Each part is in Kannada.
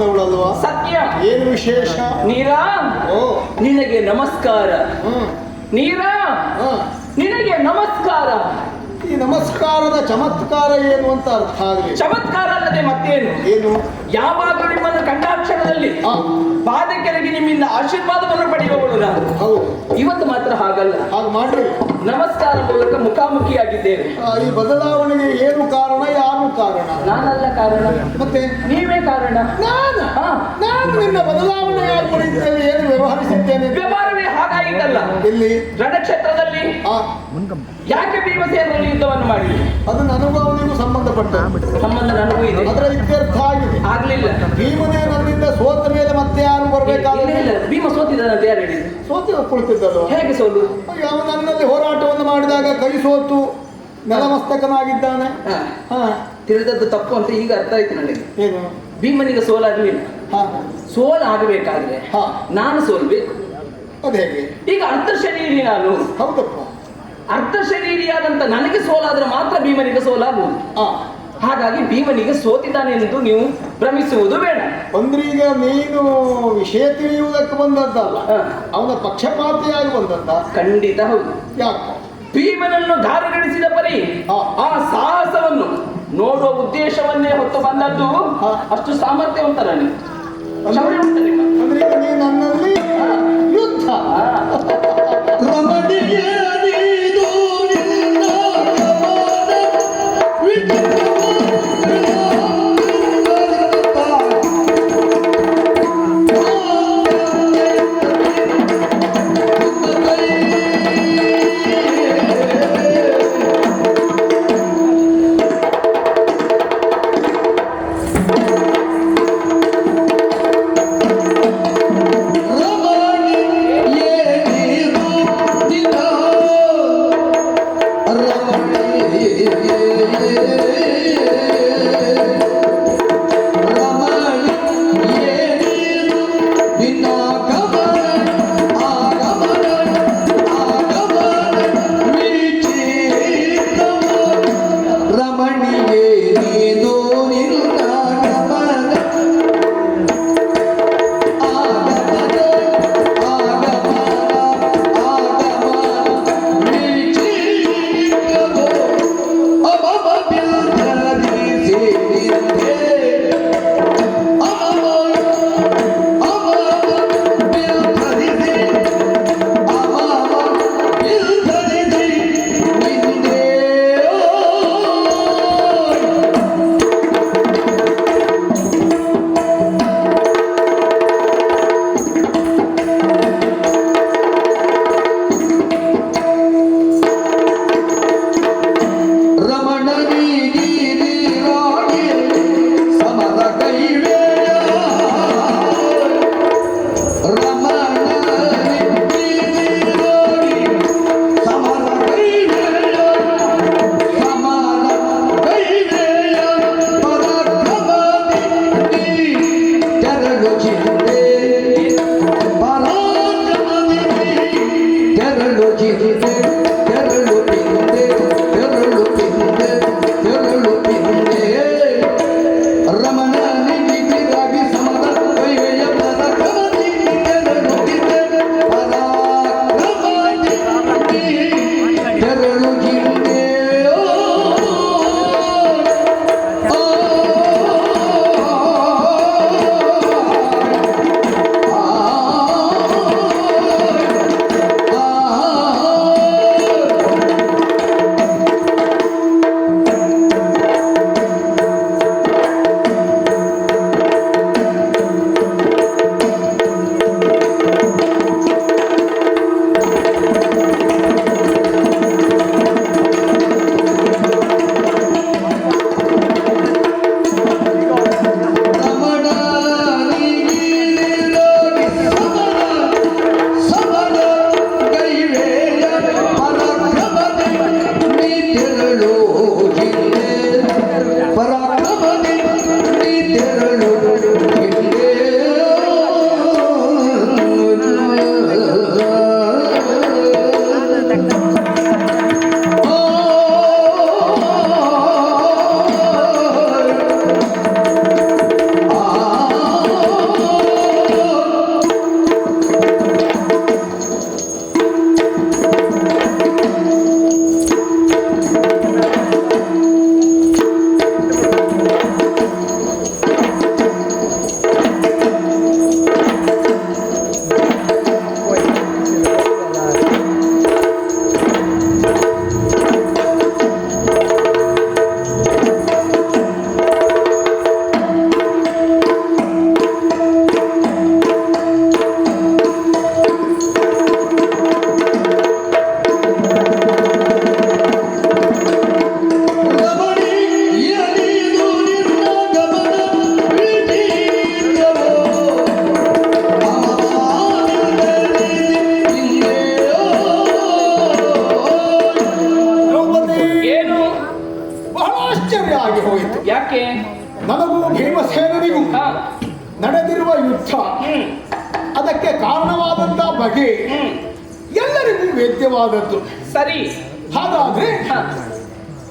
ಬಂದವಳಲ್ವಾ ಸತ್ಯ. ಏನು ವಿಶೇಷ? ನೀರಾ? ಓ. ನಿನಗೆ ನಮಸ್ಕಾರ. ನೀರಾ. ನಿನಗೆ ನಮಸ್ಕಾರ. ಈ ನಮಸ್ಕಾರದ ಚಮತ್ಕಾರ ಏನು ಅಂತ ಅರ್ಥ ಆಗಲಿ. ಚಮತ್ಕಾರ ಅಲ್ಲದೆ ಮತ್ತೇನು? ಏನು? ಯಾವಾಗಲೂ ನಿಮ್ಮನ್ನು ಕಂಡಾಕ್ಷಣದಲ್ಲಿ ಆ, ಪಾದಕ್ಕೆರಗಿ ನಿಮ್ಮಿಂದ ಆಶೀರ್ವಾದವನ್ನು ಪಡೆಯುವವಳು ನಾನು. ಹೌದು. ಇವತ್ತು ಮಾತ್ರ ಹಾಗಲ್ಲ. ಹಾಗೆ ಮಾಡ್ರಿ ನಮಸ್ಕಾರ ಮೂಲಕ ಮುಖಾಮುಖಿಯಾಗಿದ್ದೇವೆ. ಈ ಬದಲಾವಣೆಗೆ ಏನು ಕಾರಣ ಯಾರು ಕಾರಣ? ನಾನಲ್ಲ ಕಾರಣ. ಮತ್ತೆ? ನೀವೇ ಕಾರಣ. ನಾನು. ನಾನು ನಿನ್ನ ಬದಲಾವಣೆ ಏನು ವ್ಯವಹರಿಸಿದ್ದೇನೆ? ವ್ಯವಹಾರವೇ ಹಾಗಾಗಿದ್ದಲ್ಲ. ಇಲ್ಲಿ ರಣಕ್ಷೇತ್ರದಲ್ಲಿ. ಆ, ಯಾಕೆ ಭೀಮಸೇನಲ್ಲಿ ಯುದ್ಧವನ್ನು ಮಾಡಿ ಅದು ನನಗೂ ಅವನಿಗೂ ಸಂಬಂಧಪಟ್ಟ. ಸಂಬಂಧ ನನಗೂ ಇದೆ. ಅದರ ಇತ್ಯರ್ಥ ಆಗಿದೆ. ಆಗ್ಲಿಲ್ಲ. ಭೀಮನೇ ನನ್ನಿಂದ ಸೋತ ಮೇಲೆ ಮತ್ತೆ ಯಾರು ಇಲ್ಲ ಭೀಮ ಸೋತಿದ್ದಾನಂತ ಯಾರು ಹೇಳಿದ್ರು ಸೋತಿ ಹೇಗೆ ಸೋಲು? ಅವನು ನನ್ನಲ್ಲಿ ಹೋರಾಟವನ್ನು ಮಾಡಿದಾಗ ಕೈ ಸೋತು ನೆಲಮಸ್ತಕನಾಗಿದ್ದಾನೆ ತಿಳಿದದ್ದು ತಪ್ಪು ಅಂತ ಈಗ ಅರ್ಥ ಆಯ್ತು ನನಗೆ. ಏನು? ಭೀಮನಿಗೆ ಸೋಲಾಗಲಿಲ್ಲ. ಹಾ. ಸೋಲು ಆಗಬೇಕಾದ್ರೆ ಹಾ. ನಾನು ಸೋಲ್ಬೇಕು. ಈಗ ಅರ್ಧ ಶರೀರಿ ನಾನು ಹೌದಪ್ಪ. ಅರ್ಧ ಶರೀರಿಯಾದಂತ ನನಗೆ ಸೋಲಾದ್ರೆ ಮಾತ್ರ ಭೀಮನಿಗೆ ಸೋಲಾಗುವುದು ಹಾಗಾಗಿ ಭೀಮನಿಗೆ ಸೋತಿದ್ದಾನೆ ಎಂದು ನೀವು ಭ್ರಮಿಸುವುದು ಬೇಡ ಅಂದ್ರೆ ಈಗ ನೀನು ವಿಷಯ ತಿಳಿಯುವುದಕ್ಕೆ ಬಂದದ್ದಲ್ಲ. ಅವನ ಪಕ್ಷಪಾತಿಯಾಗಿ ಬಂದದ್ದ ಖಂಡಿತ ಹೌದು ಯಾಕೆ ಭೀಮನನ್ನು ಗಾರುಗಣಿಸಿದ ಪರಿ. ಆ ಸಾಹಸವನ್ನು ನೋಡುವ ಉದ್ದೇಶವನ್ನೇ ಹೊತ್ತು ಬಂದದ್ದು. ಅಷ್ಟು ಸಾಮರ್ಥ್ಯ ಉಂಟು ನಿಮ್ಮ. ಅಂದ್ರೆ ನನ್ನಲ್ಲಿ ಯುದ್ಧ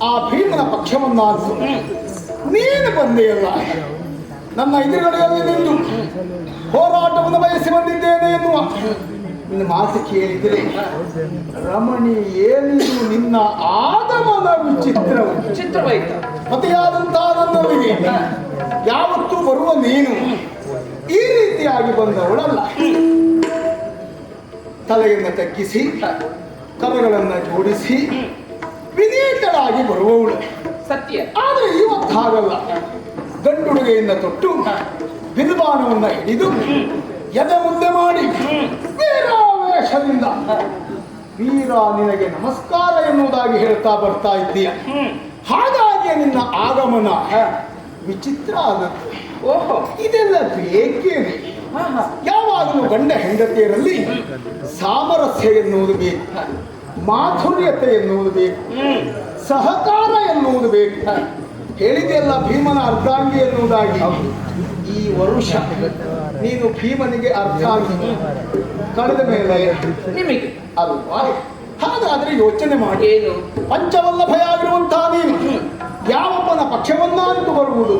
ಆ ಭೀಮನ ಪಕ್ಷವನ್ನಾದ್ರು ನೀನು ಬಂದೆಯಲ್ಲ ನನ್ನ ಎದುರುಗಡೆಯಲ್ಲಿ ನಿಂತು ಹೋರಾಟವನ್ನು ಬಯಸಿ ಬಂದಿದ್ದೇನೆ ಎನ್ನುವ ನಿನ್ನ ಮಾತು ಕೇಳಿದರೆ ರಮಣಿ ಏನಿದು ನಿನ್ನ ಆಗಮನ ವಿಚಿತ್ರವು? ವಿಚಿತ್ರವಾಯಿತು. ಪತಿಯಾದಂತಹ ನನ್ನವರಿಗೆ ಯಾವತ್ತೂ ಬರುವ ನೀನು ಈ ರೀತಿಯಾಗಿ ಬಂದವಳಲ್ಲ. ತಲೆಯನ್ನು ತಗ್ಗಿಸಿ ಕರಗಳನ್ನು ಜೋಡಿಸಿ ವಿನೀತಳಾಗಿ ಬರುವವಳು. ಸತ್ಯ. ಆದರೆ ಇವತ್ತು ಹಾಗಲ್ಲ. ಗಂಡುಡುಗೆಯಿಂದ ತೊಟ್ಟು ವಿದ್ವಾನವನ್ನ ಹಿಡಿದು ಎದೆ ಮುದ್ದೆ ಮಾಡಿ ವೀರಾವೇಶದಿಂದ ವೀರ ನಿನಗೆ ನಮಸ್ಕಾರ ಎನ್ನುವುದಾಗಿ ಹೇಳ್ತಾ ಬರ್ತಾ ಇದ್ದೀಯ. ಹಾಗಾಗಿ ನಿನ್ನ ಆಗಮನ ವಿಚಿತ್ರ ಆಗುತ್ತೆ ಓಹೋ. ಇದೆಲ್ಲ ಬೇಕೇನೆ? ಯಾವಾಗಲೂ ಗಂಡ ಹೆಂಡತಿಯರಲ್ಲಿ ಸಾಮರಸ್ಯ ಎನ್ನುವುದು ಬೇಕು. ಮಾಧುರ್ಯತೆ ಎನ್ನುವುದು ಬೇಕು. ಸಹಕಾರ ಎನ್ನುವುದು ಬೇಕು. ಹೇಳಿದೆಯಲ್ಲ ಭೀಮನ ಅರ್ಧಾಂಗಿ ಎನ್ನುವುದಾಗಿ. ಈ ವರುಷ ನೀನು ಭೀಮನಿಗೆ ಅರ್ಧಾಂಗಿ. ಕಳೆದ ಮೇಲೆ ನಿಮಗೆ. ಅಲ್ವಾ ಹಾಗಾದ್ರೆ ಯೋಚನೆ ಮಾಡಿ. ಏನು? ಪಂಚವಲ್ಲಭೆಯಾಗಿರುವಂತಹ ನೀನು. ಯಾವಪ್ಪನ ಪಕ್ಷವನ್ನ ಅಂತೂ ಬರುವುದು.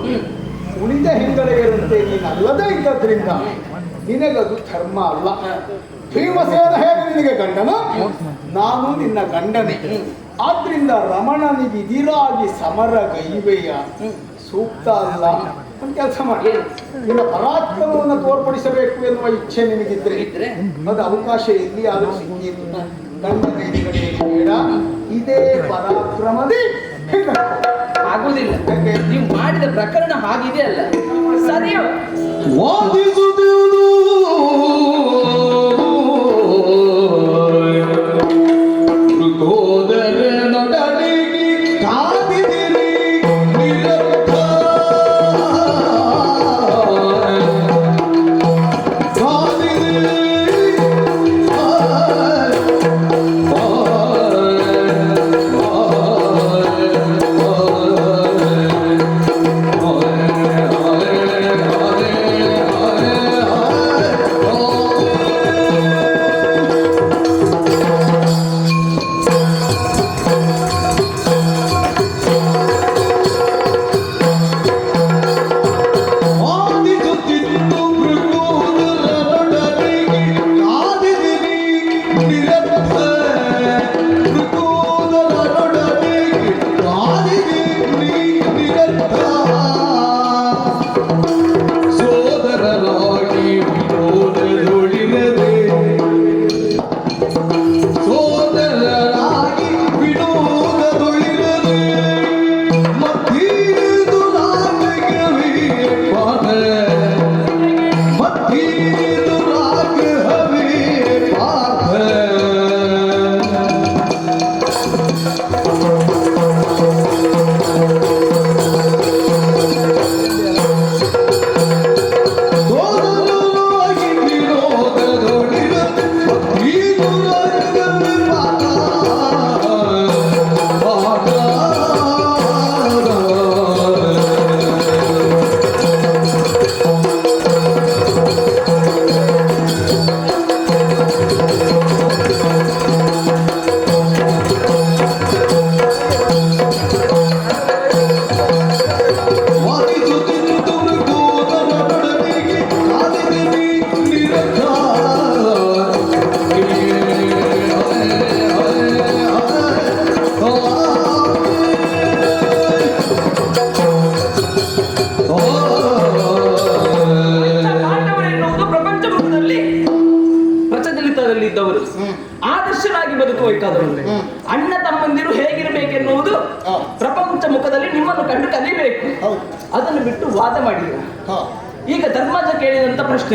ಉಳಿದ ಹಿಂಗಳೆಯರಂತೆ ನೀನು ಅಲ್ಲದೇ ಇದ್ದದ್ರಿಂದ ನಿನಗದು ಧರ್ಮ ಅಲ್ಲ. ಭೀಮಸೇನ ಹೇಗೆ ನಿನಗೆ ಗಂಡನ? ನಾನು ನಿನ್ನ ಗಂಡನೆ. ಆದ್ರಿಂದ ರಮಣನಿಗೆ ಇದಿರಾಗಿ ಸಮರ ಗೈವೆಯ. ಸೂಕ್ತ ಅಲ್ಲ. ಒಂದು ಕೆಲಸ ಮಾಡಿ. ನಿನ್ನ ಪರಾಕ್ರಮವನ್ನು ತೋರ್ಪಡಿಸಬೇಕು ಎನ್ನುವ ಇಚ್ಛೆ ನಿನಗಿದ್ರೆ. ಇದ್ರೆ? ಅದು ಅವಕಾಶ ಎಲ್ಲಿ ಆದರೂ ಸಿಕ್ಕಿತ್ತು ಗಂಡನ ಬೇಡ. ಇದೇ ಪರಾಕ್ರಮದೇ. ಆಗುದಿಲ್ಲ? ನೀವು ಮಾಡಿದ ಪ್ರಕರಣ ಹಾಗಿದೆ ಅಲ್ಲ ಸರಿಯೋ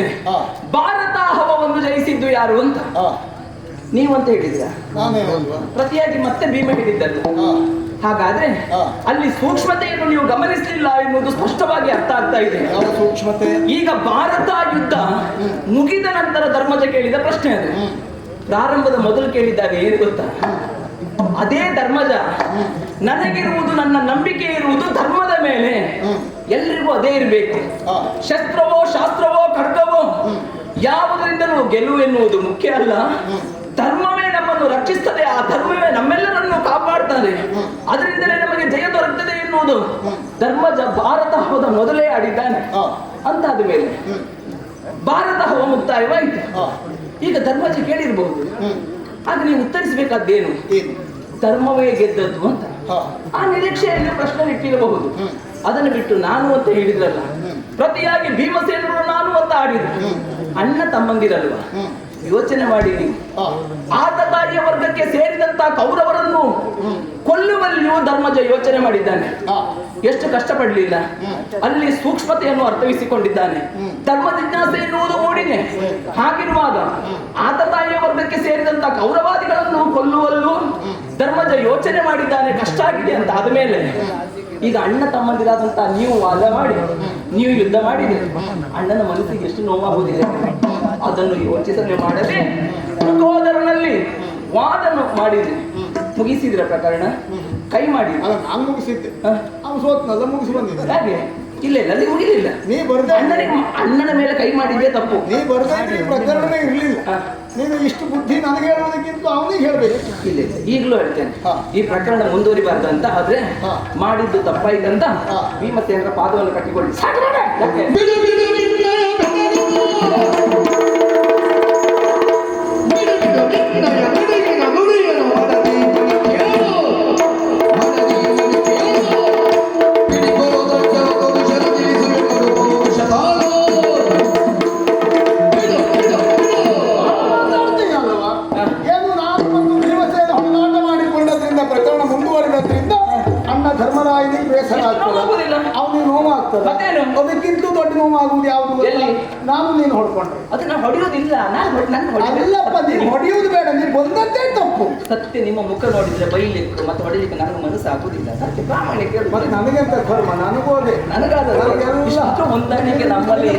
ಪ್ರಶ್ನೆ ಭಾರತ ಹವವನ್ನು ಜಯಿಸಿದ್ದು ಯಾರು ಅಂತ? ನೀವಂತ ಹೇಳಿದ್ರ ಪ್ರತಿಯಾಗಿ ಮತ್ತೆ ಭೀಮ ಹೇಳಿದ್ದಲ್ಲ ಹಾಗಾದ್ರೆ ಅಲ್ಲಿ ಸೂಕ್ಷ್ಮತೆಯನ್ನು ನೀವು ಗಮನಿಸಲಿಲ್ಲ ಎನ್ನುವುದು ಸ್ಪಷ್ಟವಾಗಿ ಅರ್ಥ ಆಗ್ತಾ ಇದೆ. ಸೂಕ್ಷ್ಮತೆ? ಈಗ ಭಾರತ ಯುದ್ಧ ಮುಗಿದ ನಂತರ ಧರ್ಮಜ ಕೇಳಿದ ಪ್ರಶ್ನೆ ಅದು. ಪ್ರಾರಂಭದ ಮೊದಲು ಕೇಳಿದ್ದಾಗ ಏನು ಗೊತ್ತಾ? ಅದೇ ಧರ್ಮಜ. ನನಗಿರುವುದು ನನ್ನ ನಂಬಿಕೆ ಇರುವುದು ಧರ್ಮದ ಮೇಲೆ. ಎಲ್ರಿಗೂ ಅದೇ ಇರಬೇಕು. ಶಸ್ತ್ರವೋ ಶಾಸ್ತ್ರವೋ ಖಡ್ಗವೋ. ಯಾವುದರಿಂದಲೂ ಗೆಲುವು ಎನ್ನುವುದು ಮುಖ್ಯ ಅಲ್ಲ. ಧರ್ಮವೇ ನಮ್ಮನ್ನು ರಕ್ಷಿಸ್ತದೆ. ಆ ಧರ್ಮವೇ ನಮ್ಮೆಲ್ಲರನ್ನು ಕಾಪಾಡ್ತಾರೆ ಅದರಿಂದಲೇ ನಮಗೆ ಜಯ ದೊರಕ್ತದೆ ಎನ್ನುವುದು. ಧರ್ಮಜ ಭಾರತ ಹೋದ ಮೊದಲೇ ಆಡಿದ್ದಾನೆ. ಅಂತಾದ ಮೇಲೆ. ಭಾರತ ಹವ ಮುಕ್ತಾಯವಾಯಿತು. ಈಗ ಧರ್ಮಜಿ ಕೇಳಿರಬಹುದು ಹ್ಮ್. ಆಗ ನೀವು ಉತ್ತರಿಸಬೇಕಾದ್ದೇನು? ಧರ್ಮವೇ ಗೆದ್ದದ್ದು ಅಂತ. ಆ ನಿರೀಕ್ಷೆಯಲ್ಲಿ ಪ್ರಶ್ನೆ ಇಟ್ಟಿರಬಹುದು. ಹ್ಮ್. ಅದನ್ನು ಬಿಟ್ಟು ನಾನು ಅಂತ ಹೇಳಿದ್ರಲ್ಲ. ಪ್ರತಿಯಾಗಿ ಭೀಮಸೇನರು ನಾನು ಆಡಿದ್ರು ಅಣ್ಣ ತಮ್ಮಂದಿರಲ್ವಾ. ಯೋಚನೆ ಮಾಡಿ ನೀವು. ಆತತಾಯಿಯ ವರ್ಗಕ್ಕೆ ಸೇರಿದಂತ ಕೌರವರನ್ನು ಕೊಲ್ಲುವಲ್ಲಿಯೂ ಧರ್ಮಜ ಯೋಚನೆ ಮಾಡಿದ್ದಾನೆ. ಎಷ್ಟು ಕಷ್ಟಪಡಲಿಲ್ಲ. ಅಲ್ಲಿ ಸೂಕ್ಷ್ಮತೆಯನ್ನು ಅರ್ಥವಿಸಿಕೊಂಡಿದ್ದಾನೆ ಧರ್ಮ ಜಿಜ್ಞಾಸೆ ಎನ್ನುವುದು ಮೂಡಿದೆ ಹಾಗಿರುವಾಗ ಆತ ತಾಯಿಯ ವರ್ಗಕ್ಕೆ ಸೇರಿದಂತ ಕೌರವಾದಿಗಳನ್ನು ಕೊಲ್ಲುವಲ್ಲೂ ಧರ್ಮಜ ಯೋಚನೆ ಮಾಡಿದ್ದಾನೆ. ಕಷ್ಟ ಆಗಿದೆ ಅಂತ ಆದ್ಮೇಲೆ ಈಗ ಅಣ್ಣ ತಮ್ಮಂದಿರಾದಂತ ನೀವು ವಾದ ಮಾಡಿ. ನೀವು ಯುದ್ಧ ಮಾಡಿದೆ ಅಣ್ಣನ ಮನಸ್ಸಿಗೆ ಎಷ್ಟು ನೋವಾಗುವುದಿದೆ ಅದನ್ನು ಯೋಚಿಸಲು ಮಾಡದೆ ಸಹೋದರನಲ್ಲಿ ವಾದನ್ನು ಮಾಡಿದ್ರಿ ಮುಗಿಸಿದ್ರ ಪ್ರಕರಣ? ಕೈ ಮಾಡಿ. ಅಲ್ಲ ನಾನು ಮುಗಿಸಿದ್ದೆ. ಅವನು ಸೋತ್ನಲ್ಲ ಮುಗಿಸಿ ಬಂದಿದ್ದೆ. ಹಾಗೆ. ಇಲ್ಲ ಇಲ್ಲ ಅಲ್ಲಿ ಮುಗಿಲಿಲ್ಲ. ನೀ ಬರ್ದೆ ಅಣ್ಣನಿಗೆ ಅಣ್ಣನ ಮೇಲೆ ಕೈ ಮಾಡಿದ್ದೆ ತಪ್ಪು. ನೀ ಬರ್ದೆ ಪ್ರಕರಣನೇ ಇರಲಿಲ್ಲ. ನೀನು ಇಷ್ಟು ಬುದ್ಧಿ ನನಗೆ ಹೇಳೋದಕ್ಕಿಂತ ಅವನಿಗೆ ಹೇಳಬೇಕು. ಇಲ್ಲ ಇಲ್ಲ. ಈಗಲೂ ಹೇಳ್ತೇನೆ. ಈ ಪ್ರಕರಣ ಮುಂದುವರಿಬಾರ್ದು ಅಂತ ಆದ್ರೆ. ಮಾಡಿದ್ದು ತಪ್ಪಾಯ್ತಂತ. ಭೀಮಸೇನರ ಪಾದವನ್ನು ಕಟ್ಟಿಕೊಳ್ಳಿ. ಸಾಕು ಅಲ್ಲಪ್ಪ ನೀನು ಹೊಡೆಯುವುದು ಬೇಡ ನೀನು ಬಂದದ್ದೇ ತಪ್ಪು. ಸತ್ಯ ನಿಮ್ಮ ಮುಖ ನೋಡಿದ್ರೆ ಬೈಲಿಕ್ಕೆ ಮತ್ತೆ ಹೊಡಿಲಿಕ್ಕೆ ನನಗೆ ಮನಸ್ಸು ಆಗುದಿಲ್ಲ. ಸತ್ಯ ಪ್ರಾಮಾಣಿಕ. ಮತ್ತೆ ನನಗೆಂತ ಕರ್ಮ ನನಗೂ ಅದೇ. ನನಗಾದ ಹೊಂದಾಣಿಕೆ ನಮ್ಮಲ್ಲಿ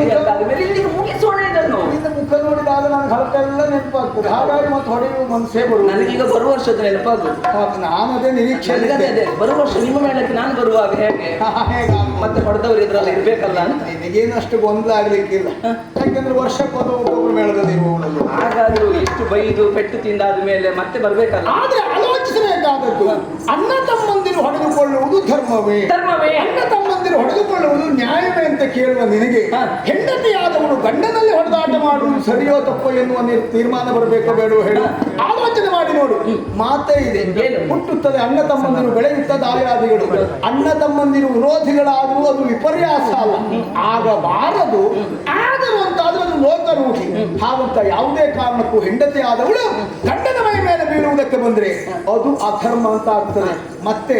ಮುಗಿಸೋಣ ಇದನ್ನು. ಮುಖ ನೋಡಿದಾಗ ನನಗೆ ಹಲಕೆಲ್ಲ ನೆನಪಾಗ್ತದೆ. ಹಾಗಾಗಿ ಮತ್ತೆ ಹೊಡೆಯುವ ಮನಸ್ಸೇ ಬರುವುದು ನನಗೀಗ ಬರುವ ವರ್ಷದ ನೆನಪಾಗುದು ಪಾಪ ನಾನು ಅದೇ ನಿರೀಕ್ಷೆ ಅದೇ. ಬರುವ ವರ್ಷ ನಿಮ್ಮ ಮೇಳಕ್ಕೆ ನಾನು ಬರುವಾಗ ಹೇಗೆ? ಮತ್ತೆ ಹೊಡೆದವರು ಇದ್ರಲ್ಲಿ ಇರ್ಬೇಕಲ್ಲ ನಿನಗೇನಷ್ಟು ಗೊಂದಲ ಆಗ್ಲಿಕ್ಕಿಲ್ಲ. ಯಾಕೆಂದ್ರೆ ವರ್ಷಕ್ಕೊಂದು ಒಬ್ಬೊಬ್ಬರು ಮೇಳದಲ್ಲಿ ಹಾಗಾದ್ರೂ ಇಷ್ಟು ಬೈದು ಪೆಟ್ಟು ತಿಂದಾದ ಮೇಲೆ ಮತ್ತೆ ಬರ್ಬೇಕಲ್ಲ? ಆದ್ರೆ ಅಣ್ಣ ತಮ್ಮಂದಿರು ಹೊಡೆದುಕೊಳ್ಳುವುದು ಧರ್ಮವೇ. ಧರ್ಮವೇ. ಅಣ್ಣ ತಮ್ಮಂದಿರು ಹೊಡೆದುಕೊಳ್ಳುವುದು ನ್ಯಾಯವೇ ಅಂತ ಕೇಳುವ ನಿನಗೆ. ಹೆಂಡತಿ ಆದವನು ಗಂಡನಲ್ಲಿ ಹೊಡೆದಾಟ ಮಾಡುವುದು ಸರಿಯೋ ತಪ್ಪೋ ಎನ್ನುವ ತೀರ್ಮಾನ ಬರಬೇಕು ಬೇಡೋ ಹೇಳು. ಆಲೋಚನೆ ಮಾಡಿ ನೋಡು. ಮಾತೇ ಇದೆ? ಹುಟ್ಟುತ್ತದೆ ಅಣ್ಣ ತಮ್ಮಂದಿರು ಬೆಳೆಯುತ್ತದೆ ಆಯಾದಿಗಳು ಅಣ್ಣ ತಮ್ಮಂದಿರು ವಿರೋಧಿಗಳಾದರೂ ಅದು ವಿಪರ್ಯಾಸ ಅಲ್ಲ. ಆಗಬಾರದು. ಆದರೂ ಅದು ಲೋಕರೂಢಿ. ಹಾಗಂತ ಯಾವುದೇ ಕಾರಣಕ್ಕೂ ಹೆಂಡತಿ ಆದವಳು ಗಂಡನ ಮೈ ಮೇಲೆ ಬೀಳುವುದಕ್ಕೆ ಬಂದ್ರೆ ಅದು ಅಧರ್ಮ ಅಂತ ಆಗ್ತದೆ. ಮತ್ತೆ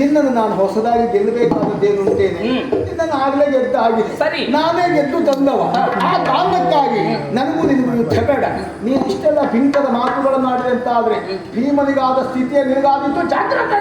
ನಿನ್ನನ್ನು ನಾನು ಹೊಸದಾಗಿ ಗೆಲ್ಲಬೇಕಾದದ್ದೇನು ಅಂತೇನೆ? ನಿನ್ನನ್ನು ಆಗ್ಲೇ ಗೆದ್ದ ಆಗಿದೆ ಸರಿ. ನಾನೇ ಗೆದ್ದು ತಂದವ. ಆ ಕಾರಣಕ್ಕಾಗಿ ನನಗೂ ನಿನಗೂ ಯುದ್ಧ ಬೇಡ. ನೀನು ಇಷ್ಟೆಲ್ಲ ಭಿಂಕದ ಮಾತುಗಳನ್ನು ಆಡಿದೆ ಅಂತ ಆದ್ರೆ ಭೀಮನಿಗಾದ ಸ್ಥಿತಿಯ ನಿನಗಾದಿತ್ತು ಜಾಗ್ರತೆ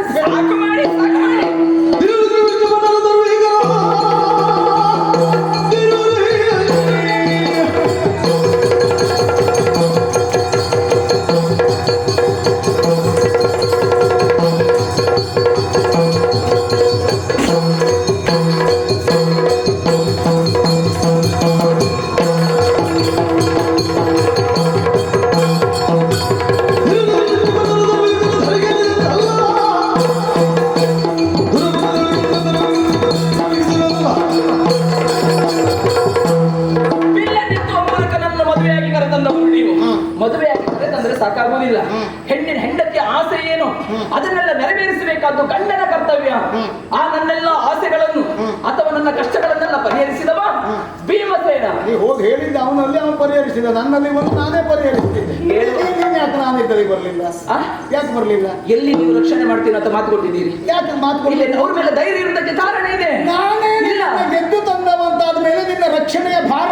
ಪರಿಹರಿಸಿದ ನನ್ನಲ್ಲಿ ಒಂದು ನಾನೇ ಪರಿಹರಿಸ್ತಿದ್ದೆ ಯಾಕೆ ನಾನು ಯಾಕೆ ಬರಲಿಲ್ಲ? ಯಾಕೆ ಬರಲಿಲ್ಲ? ಎಲ್ಲಿ ನೀವು ರಕ್ಷಣೆ ಮಾಡ್ತೀನಿ ಅಂತ ಮಾತು ಕೊಟ್ಟಿದ್ದೀರಿ? ಯಾಕೆ ಮಾತು ಕೊಡ್ಲಿಲ್ಲ ಅವ್ರ ಮೇಲೆ ಧೈರ್ಯ ಇರೋದಕ್ಕೆ ಕಾರಣ ಇದೆ. ನಾನೇ ಗೆದ್ದು ತಂದವಂತಾದ ಮೇಲೆ ನಿನ್ನ ರಕ್ಷಣೆಯ ಭಾರ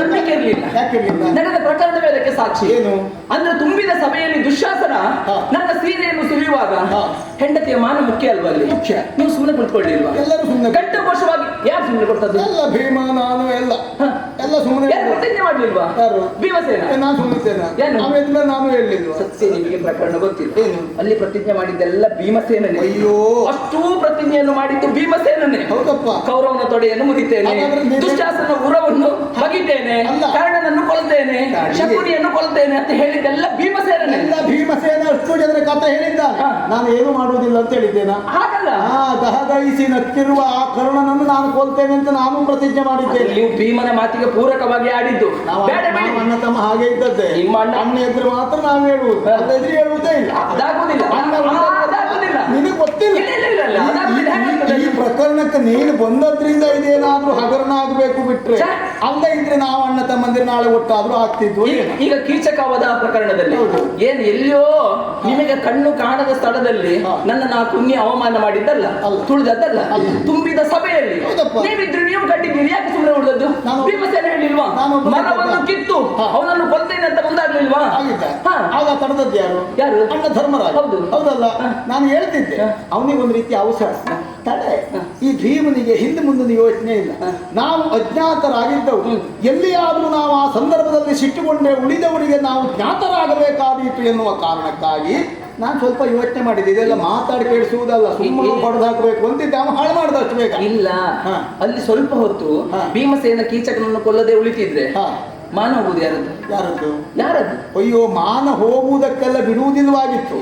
ನಂಬಿಕೆ ಇರಲಿಲ್ಲ. ಯಾಕೆ ಇರಲಿಲ್ಲ? ನಡೆದ ಪ್ರಕರಣವೇ ಅದಕ್ಕೆ ಸಾಕ್ಷಿ. ಏನು? ಅಂದ್ರೆ ತುಂಬಿದ ಸಭೆಯಲ್ಲಿ ದುಶ್ಯಾಸನ ನನ್ನ ಸೀರೆಯನ್ನು ಸುರಿಯುವಾಗ. ಹೆಂಡತಿಯ ಮಾನ ಮುಖ್ಯ ಅಲ್ವಾ ಅಲ್ಲಿ? ಮುಖ್ಯ. ನೀವು ಸುಮ್ಮನೆ ಕುತ್ಕೊಳ್ಳಿಲ್ವಾ ಎಲ್ಲರೂ ಸುಮ್ಮನೆ ಗಂಟಘೋಷವಾಗಿ ಯಾರು ಸುಮ್ಮನೆ ಕೊಡ್ತದೆ ಎಲ್ಲ ಭೀಮ ನಾನು ಎಲ್ಲ. ಎಲ್ಲ ಎಲ್ಲ ಸುಮ್ಮನೆ ಪ್ರತಿಜ್ಞೆ ಮಾಡ್ಲಿಲ್ವಾ? ಯಾರು? ಭೀಮಸೇನ? ನಾನು ಸುಮ್ಮನಿದ್ದೇನೆ ಏನು? ನಾವು ಎದ್ಮೇಲೆ ನಾನು ಸತ್ಯ ನಿಮಗೆ ಪ್ರಕರಣ ಗೊತ್ತಿಲ್ಲ? ಅಲ್ಲಿ ಪ್ರತಿಜ್ಞೆ ಮಾಡಿದ್ದೆಲ್ಲ ಭೀಮಸೇನನೇ. ಅಯ್ಯೋ. ಅಷ್ಟೂ ಪ್ರತಿಜ್ಞೆಯನ್ನು ಮಾಡಿದ್ದು ಭೀಮಸೇನನೇ. ಹೌದಪ್ಪ. ಕೌರವನ ತೊಡೆಯನ್ನು ಮುಗಿತೇನೆ ನೀನು- ದುಶ್ಯಾಸನ ಉರವನ್ನು ಬಗಿತೇನೆ. ಕರ್ಣನನ್ನು ಕೊಲ್ತೇನೆ. ಶಕುನಿಯನ್ನು ಕೊಲ್ತೇನೆ ಅಂತ ಹೇಳಿದ್ದೆಲ್ಲ ಭೀಮಸೇನನೇ. ಎಲ್ಲ ಭೀಮಸೇನ ಅಷ್ಟು ಜನರ ಕಥೆ ಹೇಳಿದ್ದಾನೆ ನಾನು ಏನು ಮಾಡುವುದಿಲ್ಲ ಅಂತ ಹೇಳಿದ್ದೇನಾ? ಹಾಗಲ್ಲ. ಆ ದಹಗೈಸಿ ನಕ್ಕಿರುವ ಆ ಕರುಣನನ್ನು ನಾನು ಕೊಲ್ತೇನೆ ಅಂತ ನಾನು ಪ್ರತಿಜ್ಞೆ ಮಾಡಿದ್ದೇನೆ. ನೀವು ಭೀಮನ ಮಾತಿಗೆ ಪೂರಕವಾಗಿ ಆಡಿದ್ದು. ನಾವು ಬೇಡ ಬೇಡ. ನಾವು ಅಣ್ಣ ತಮ್ಮ ಹಾಗೆ ಇದ್ದದ್ದೇ. ನಿಮ್ಮ ಅಣ್ಣ- ಅಣ್ಣ ಎದುರು ಮಾತ್ರ ನಾವು ಹೇಳುವುದು. ಹೇಳುವುದೇ ಇಲ್ಲ. ಅದಾಗುದಿಲ್ಲ ಅಣ್ಣ ಆ, ಉಂಟು- ಅದಾಗುದಿಲ್ಲ ನಿನಗೆ ಗೊತ್ತಿಲ್ಲ ಇಲ್ಲ, ಇಲ್ಲ, ಇಲ್ಲ, ಇಲ್ಲ, ಈ- ಅದಾಗುದಿಲ್ಲ, ಈ- ಹೇಗಾಗ್ತದೆ? ಈ ಪ್ರಕರಣಕ್ಕೆ ನೀನು ಬಂದದ್ರಿಂದ ಇದೇನಾದ್ರೂ ಹಗರಣ ಆಗಬೇಕು ಬಿಟ್ರೆ. ಅಲ್ಲ ಇದ್ರೆ ನಾವು ಅಣ್ಣ ತಮ್ಮಂದಿರು ನಾಳೆ ಒಟ್ಟಾದ್ರೂ ಆಗ್ತಿದ್ವು ಈಗ- ಕೀಚಕವಾದ ಪ್ರಕರಣದಲ್ಲಿ. ಏನ್ ಎಲ್ಲಿಯೋ ನಿಮಗೆ ಕಣ್ಣು ಕಾಣದ ಸ್ಥಳದಲ್ಲಿ ನನ್ನ ನಾ ಪುಣ್ಯ ಅವಮಾನ ಮಾಡಿದ್ದಲ್ಲ. ತುಳಿದದ್ದಲ್ಲ ತುಂಬಿದ ಸಭೆಯಲ್ಲಿ. ನೀವಿದ್ರು ನೀವು ಕಟ್ಟಿದ್ದೀರಿ ಯಾಕೆ ಸುಮ್ಮನೆ ಉಳಿದದ್ದು ಭೀಮಸೇನ ಹೇಳಿಲ್ವಾ ಮರವನ್ನು ಕಿತ್ತು. ಅವನನ್ನು ಕೊಲ್ತೇನೆ ಅಂತ ಮುಂದಾಗ್ಲಿಲ್ವಾ. ಆಗ ತಡೆದದ್ದು ಯಾರು ಯಾರು? ಅಣ್ಣ ಧರ್ಮರಾಜ ಹೌದು. ಹೌದಲ್ಲ ನಾನು ಹೇಳ್ತಿದ್ದೆ ಹಾ. ಅವನಿಗೆ ಒಂದು ರೀತಿ ಅವಸರ. ಈ ಭೀಮನಿಗೆ ಹಿಂದೆ ಮುಂದಿನ ಯೋಚನೆ ಇಲ್ಲ. ನಾವು ಅಜ್ಞಾತರಾಗಿದ್ದವು ಎಲ್ಲಿಯಾದರೂ ನಾವು ಆ ಸಂದರ್ಭದಲ್ಲಿ ಸಿಟ್ಟುಕೊಂಡ್ರೆ ಉಳಿದವರಿಗೆ ನಾವು ಜ್ಞಾತರಾಗಬೇಕಾದೀತು ಎನ್ನುವ ಕಾರಣಕ್ಕಾಗಿ ನಾನು ಸ್ವಲ್ಪ ಯೋಚನೆ ಮಾಡಿದ್ದೆ ಇದೆಲ್ಲ ಮಾತಾಡಿ ಕೇಳಿಸುವುದಲ್ಲ ಸುಮ್ಮನೆ ಹಾಕಬೇಕು ಅಂತಿದ್ದೆ ಅವನು ಹಾಳು ಮಾಡಿದಷ್ಟು ಬೇಗ ಇಲ್ಲ ಹಾ. ಅಲ್ಲಿ ಸ್ವಲ್ಪ ಹೊತ್ತು. ಭೀಮಸೇನ ಕೀಚಕನನ್ನು ಕೊಲ್ಲದೆ ಉಳಿತಿದ್ರೆ ಹಾ. ಮಾನ ಹೋಗುದು ಯಾರದ್ದು? ಯಾರದ್ದು? ಯಾರದ್ದು? ಅಯ್ಯೋ ಮಾನ ಹೋಗುವುದಕ್ಕೆಲ್ಲ ಬಿಡುವುದಿಲ್ಲವಾಗಿತ್ತು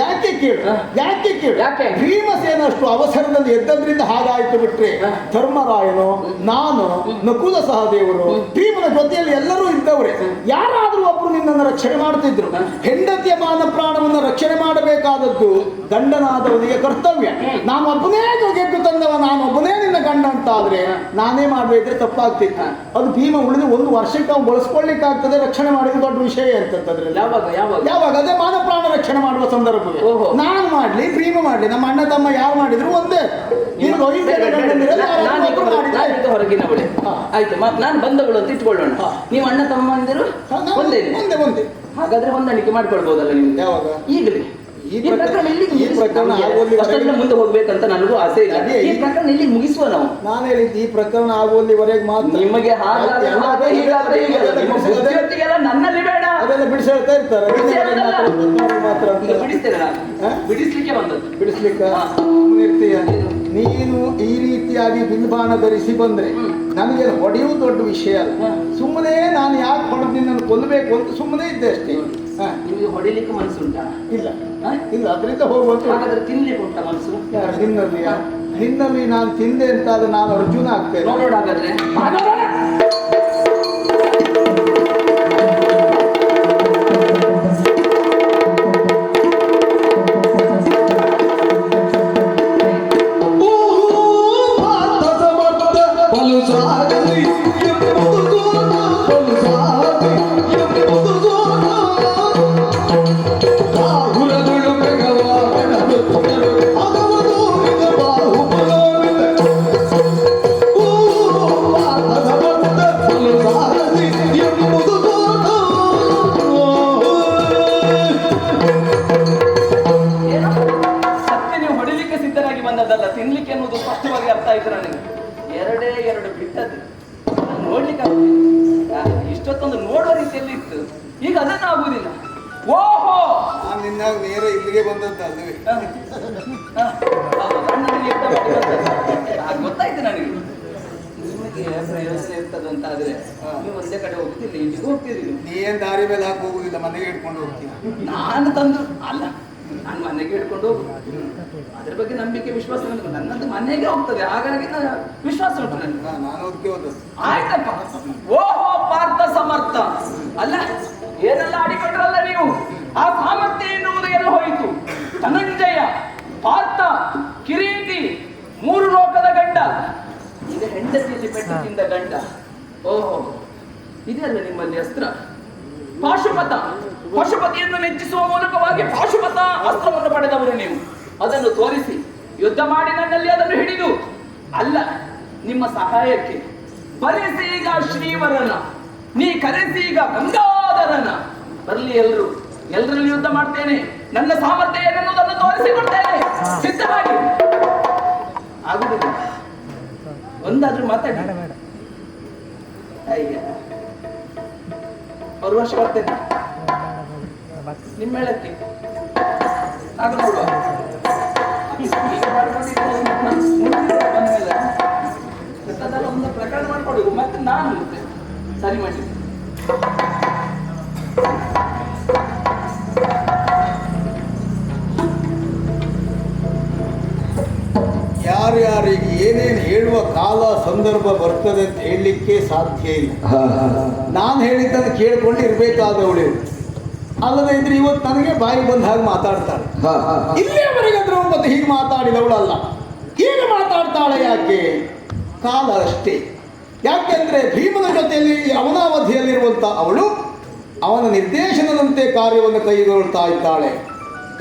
ಯಾಕೆ ಕೇಳು? ಯಾಕೆ ಕೇಳು? ಯಾಕೆ? ಭೀಮಸೇನ ಅಷ್ಟು ಅವಸರದಲ್ಲಿ ಎದ್ದದ್ರಿಂದ ಹಾಗಾಯ್ತು ಬಿಟ್ರೆ. ಧರ್ಮರಾಯನು ನಾನು ನಕುಲ ಸಹದೇವರು ಭೀಮನ ಜೊತೆಯಲ್ಲಿ ಎಲ್ಲರೂ ಇದ್ದವ್ರೆ ಯಾರಾದ್ರೂ ಒಬ್ಬರು ನಿನ್ನನ್ನು ರಕ್ಷಣೆ ಮಾಡುತ್ತಿದ್ರು ಹೆಂಡತಿಯ ಮಾನ ಪ್ರಾಣವನ್ನು ರಕ್ಷಣೆ ಮಾಡಬೇಕಾದದ್ದು ಗಂಡನಾದವನಿಗೆ ಕರ್ತವ್ಯ. ನಾನು ಒಬ್ಬನೇ ಗೆದ್ದು ತಂದವ ನಾನು ಒಬ್ಬನೇ ನಿನ್ನ ಗಂಡ ಅಂತ ಆದರೆ ನಾನೇ ಮಾಡಬೇಕಿದ್ರೆ ತಪ್ಪಾಗ್ತಿತ್ತು. ಅದು ಭೀಮ ಉಳಿದು ಒಂದು ವರ್ಷಕ್ಕೆ ಅವ್ನು ಬಳಸ್ಕೊಳ್ಳಿಕ್ಕೆ ಆಗ್ತದೆ ರಕ್ಷಣೆ ಮಾಡಿದ ದೊಡ್ಡ ವಿಷಯ ಅಂತಂತದ್ರಲ್ಲಿ ಯಾವಾಗ ಯಾವಾಗ? ಯಾವಾಗ? ಅದೇ ಮಾನ ಪ್ರಾಣ ರಕ್ಷಣೆ ಮಾಡುವ ಸಂದರ್ಭವೇ ನಾನು ಮಾಡ್ಲಿ ಭೀಮ ಮಾಡ್ಲಿ ನಮ್ಮ ಅಣ್ಣ ತಮ್ಮ ಯಾರು ಮಾಡಿದ್ರು ಒಂದೇ. ಹೊರಗಿನ ಬಳಿ ಆಯ್ತು ಮತ್ತೆ ನಾನು ಬಂದಗಳು ಅಂತ ಇಟ್ಕೊಳ್ಳೋಣ. ನೀವು ಅಣ್ಣ ತಮ್ಮಂದಿರು ಅಂದಿರು? ನಾವು ಒಂದೇ. ಒಂದೇ ಒಂದೇ. ಹಾಗಾದ್ರೆ ಹೊಂದಾಣಿಕೆ ಮಾಡ್ಕೊಳ್ಬಹುದಲ್ಲ ನೀವು ಯಾವಾಗ? ಈಗಲೇ. ಈ ಪ್ರಕರಣ- ಎಲ್ಲಿಗೆ ಈ ಪ್ರಕರಣ ನಮ್ಗೆ ಆಗುವಲ್ಲಿ ಅಷ್ಟೊಂದು ಮುಂದೆ ಹೋಗ್ಬೇಕಂತ ನನಗೂ ಆಸೆ ಇಲ್ಲ. ಅದೇ, ಈ ಪ್ರಕರಣ ಇಲ್ಲಿ ಮುಗಿಸುವ ನಾವು? ನಾನು ಹೇಳಿದ್ದು ಈ ಪ್ರಕರಣ ಆಗುವಲ್ಲಿವರೆಗೆ ಮಾತ್ರ. ನಿಮಗೆ ನನ್ನಲ್ಲಿ ಬೇಡ. ಅದೆಲ್ಲ ಬಿಡಿಸಿ ಹೇಳ್ತಾ ಇರ್ತಾರೆ ಮಾತ್ರ- ಬಿಡಿಸ್ಲಿಕ್ಕೆ ಬಂದದ್ದು. ಬಿಡಿಸ್ಲಿಕ್ಕ? ಹಾ. ಇರ್ತೀಯ ನೀನು ಈ ರೀತಿಯಾಗಿ ಬಿಲ್ಬಾಣ ಧರಿಸಿ ಬಂದ್ರೆ ನನಗೆ ಹೊಡೆಯುವುದು ದೊಡ್ಡ ವಿಷಯ ಅಲ್ಲ. ಸುಮ್ಮನೆ ನಾನು ಯಾಕೆ ಹೊಡೆದು ನಿನ್ನನ್ನು ಕೊಲ್ಲಬೇಕು ಅಂತ ಸುಮ್ಮನೆ ಇದ್ದೆ ಅಷ್ಟೇ. ನಿಮಗೆ ಹೊಡಿಲಿಕ್ಕೆ ಮನಸ್ಸುಂಟಾ? ಇಲ್ಲ? ಇಲ್ಲ ಅದರಿಂದ ಹೋಗುವಂತ ಹಾಗಾದ್ರೆ ತಿನ್ಲಿಕ್ಕೆ ಉಂಟಾ ಮನಸ್ಸು? ನಿನ್ನಲ್ಲಿ ನಿನ್ನಲ್ಲಿ ನಾನು ತಿಂದೆ ಅಂತ ನಾನು ಅರ್ಜುನ ಆಗ್ತೇನೆ. ನೋಡೋಣ ಹಾಗಾದ್ರೆ ತಂದು ಅಲ್ಲ ನಾನು ಮನೆಗೆ ಹಿಡ್ಕೊಂಡು ಹೋಗು ಅದ್ರ ಬಗ್ಗೆ ನಂಬಿಕೆ ವಿಶ್ವಾಸ ನನಗೆ ನನ್ನದು ಮನೆಗೆ ಹೋಗ್ತದೆ. ಹಾಗಾಗಿ ವಿಶ್ವಾಸ ಉಂಟು ನನಗೆ. ಆಯ್ತಪ್ಪ. ಓಹೋ ಪಾರ್ಥ ಸಮರ್ಥ. ಅಲ್ಲ ಏನೆಲ್ಲ ಆಡಿಕೊಂಡ್ರಲ್ಲ ನೀವು? ಆ ಸಾಮರ್ಥ್ಯ ಎನ್ನುವುದು ಎಲ್ಲ ಹೋಯಿತು? ಧನಂಜಯ ಪಾರ್ಥ ಕಿರೀತಿ ಮೂರು ಲೋಕದ ಗಂಡ. ಈಗ ಹೆಂಡತಿಯಲ್ಲಿ ತಿಂದ ಗಂಡ. ಓಹೋ ಇದೆಲ್ಲ ನಿಮ್ಮಲ್ಲಿ ಅಸ್ತ್ರ? ಪಾಶುಪತ. ಪಶುಪತಿಯನ್ನು ಮೆಚ್ಚಿಸುವ ಮೂಲಕವಾಗಿ ಪಾಶುಪತ ಅಸ್ತ್ರವನ್ನು ಪಡೆದವರು ನೀವು. ಅದನ್ನು ತೋರಿಸಿ. ಯುದ್ಧ ಮಾಡಿ ನನ್ನಲ್ಲಿ ಅದನ್ನು ಹಿಡಿದು. ಅಲ್ಲ ನಿಮ್ಮ ಸಹಾಯಕ್ಕೆ. ಬರೆಸೀಗ ಶ್ರೀವರನ. ನೀ ಕರೆಸೀಗ ಗಂಗಾಧರನ. ಬರಲಿ ಎಲ್ರು. ಎಲ್ಲರಲ್ಲಿ ಯುದ್ಧ ಮಾಡ್ತೇನೆ. ನನ್ನ ಸಾಮರ್ಥ್ಯ ಏನೆನ್ನುವುದನ್ನು ತೋರಿಸಿಕೊಡ್ತೇನೆ. ಸಿದ್ಧವಾಗಿ ಆಗುದಿಲ್ಲ. ಒಂದಾದ್ರೂ ಮಾತಾಡಿ. ಅಯ್ಯ. ಬರುವ ವರ್ಷ ಬರ್ತೇನೆ. ನಿಮ್ಮ ಹೇಳಕ್ಕೆ. ಆಗ ನೋಡುವ. ಅದೆಲ್ಲ ಒಂದು ಪ್ರಕರಣ ಮಾಡ್ಕೊಡುದು ಮತ್ತೆ ನಾನು ಸರಿ ಮಾಡಿ. ಯಾರ್ಯಾರಿಗೆ ಏನೇನು ಹೇಳುವ ಕಾಲ ಸಂದರ್ಭ ಬರ್ತದೆ ಅಂತ ಹೇಳಲಿಕ್ಕೆ ಸಾಧ್ಯ ಇಲ್ಲ. ನಾನು ಹೇಳಿದ್ದನ್ನು ಕೇಳ್ಕೊಂಡು ಇರಬೇಕಾದವಳು ಅಲ್ಲದೆ ಇದ್ರೆ ಇವತ್ತು ನನಗೆ ಬಾಯಿ ಬಂದ ಹಾಗೆ ಮಾತಾಡ್ತಾಳೆ ಇಲ್ಲಿಯವರೆಗೆ ಮತ್ತೆ ಹೀಗೆ ಮಾತಾಡಿದವಳಲ್ಲ. ಈಗ ಮಾತಾಡ್ತಾಳೆ ಯಾಕೆ? ಕಾಲ ಅಷ್ಟೇ. ಯಾಕೆಂದ್ರೆ ಭೀಮನ ಜೊತೆಯಲ್ಲಿ ಅವನ ಅವಧಿಯಲ್ಲಿರುವಂಥ ಅವಳು ಅವನ ನಿರ್ದೇಶನದಂತೆ ಕಾರ್ಯವನ್ನು ಕೈಗೊಳ್ತಾ ಇದ್ದಾಳೆ.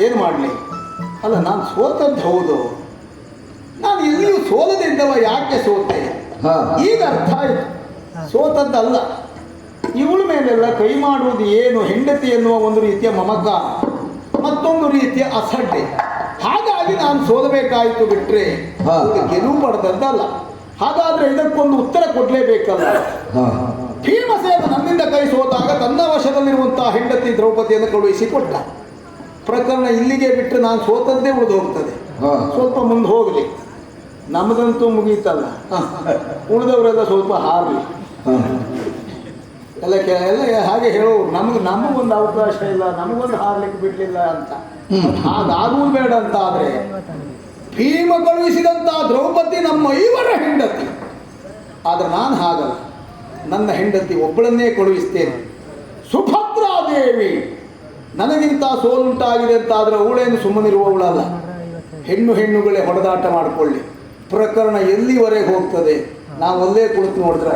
ಏನು ಮಾಡಲಿ? ಅಲ್ಲ ನಾನು ಸೋತದ್ದು ಹೌದು. ನಾನು ಎಲ್ಲಿಯೂ ಸೋಲದಿದ್ದವ ಯಾಕೆ ಸೋತೆ? ಈಗ ಅರ್ಥ ಆಯ್ತು. ಸೋತದ್ದಲ್ಲ. ಇವಳ ಮೇಲೆಲ್ಲ ಕೈ ಮಾಡುವುದು ಏನು? ಹೆಂಡತಿ ಎನ್ನುವ ಒಂದು ರೀತಿಯ ಮಮಕ ಮತ್ತೊಂದು ರೀತಿಯ ಅಸಡ್ಡೆ. ಹಾಗಾಗಿ ನಾನು ಸೋಲಬೇಕಾಯಿತು ಬಿಟ್ರೆ ಗೆಲುವು ಪಡೆದದ್ದಲ್ಲ. ಹಾಗಾದ್ರೆ ಇದಕ್ಕೊಂದು ಉತ್ತರ ಕೊಡಲೇಬೇಕಲ್ಲ? ಭೀಮಸೇನ ನನ್ನಿಂದ ಕೈ ಸೋತಾಗ ತನ್ನ ವಶದಲ್ಲಿರುವಂತಹ ಹೆಂಡತಿ ದ್ರೌಪದಿಯನ್ನು ಕಳುಹಿಸಿ ಕೊಟ್ಟ ಪ್ರಕರಣ ಇಲ್ಲಿಗೆ ಬಿಟ್ಟರೆ ನಾನು ಸೋತದ್ದೇ ಉಳಿದು ಹೋಗ್ತದೆ ಸ್ವಲ್ಪ ಮುಂದೆ ಹೋಗಲಿ. ನಮ್ಮದಂತೂ ಮುಗೀತಲ್ಲ. ಉಳಿದವರೆಲ್ಲ ಸ್ವಲ್ಪ ಹಾರಲಿ. ಎಲ್ಲ ಕೆ ಎಲ್ಲ ಹಾಗೆ ಹೇಳೋರು ನಮಗೆ ನಮಗೊಂದು ಅವಕಾಶ ಇಲ್ಲ ನಮಗೊಂದು ಹಾರ್ಲಿಕ್ಕೆ ಬಿಡಲಿಲ್ಲ ಅಂತ. ಹಾಗಾಗುವುದು ಬೇಡ ಅಂತ ಆದರೆ ಭೀಮ ಕಳುಹಿಸಿದಂಥ ದ್ರೌಪದಿ ನಮ್ಮ ಐವರ ಹೆಂಡತಿ. ಆದರೆ ನಾನು ಹಾಗಲ್ಲ. ನನ್ನ ಹೆಂಡತಿ ಒಬ್ಬಳನ್ನೇ ಕಳುಹಿಸ್ತೇನೆ. ಸುಭದ್ರಾದೇವಿ ನನಗಿಂತ ಸೋಲುಂಟಾಗಿದೆ ಅಂತ ಆದರೆ ಅವಳೇನು ಸುಮ್ಮನಿರುವವಳಲ್ಲ. ಹೆಣ್ಣು ಹೆಣ್ಣುಗಳೇ ಹೊಡೆದಾಟ ಮಾಡಿಕೊಳ್ಳಿ. ಪ್ರಕರಣ ಎಲ್ಲಿವರೆಗೆ ಹೋಗ್ತದೆ? ನಾವು ಅಲ್ಲೇ ಕುಳಿತು ನೋಡಿದ್ರೆ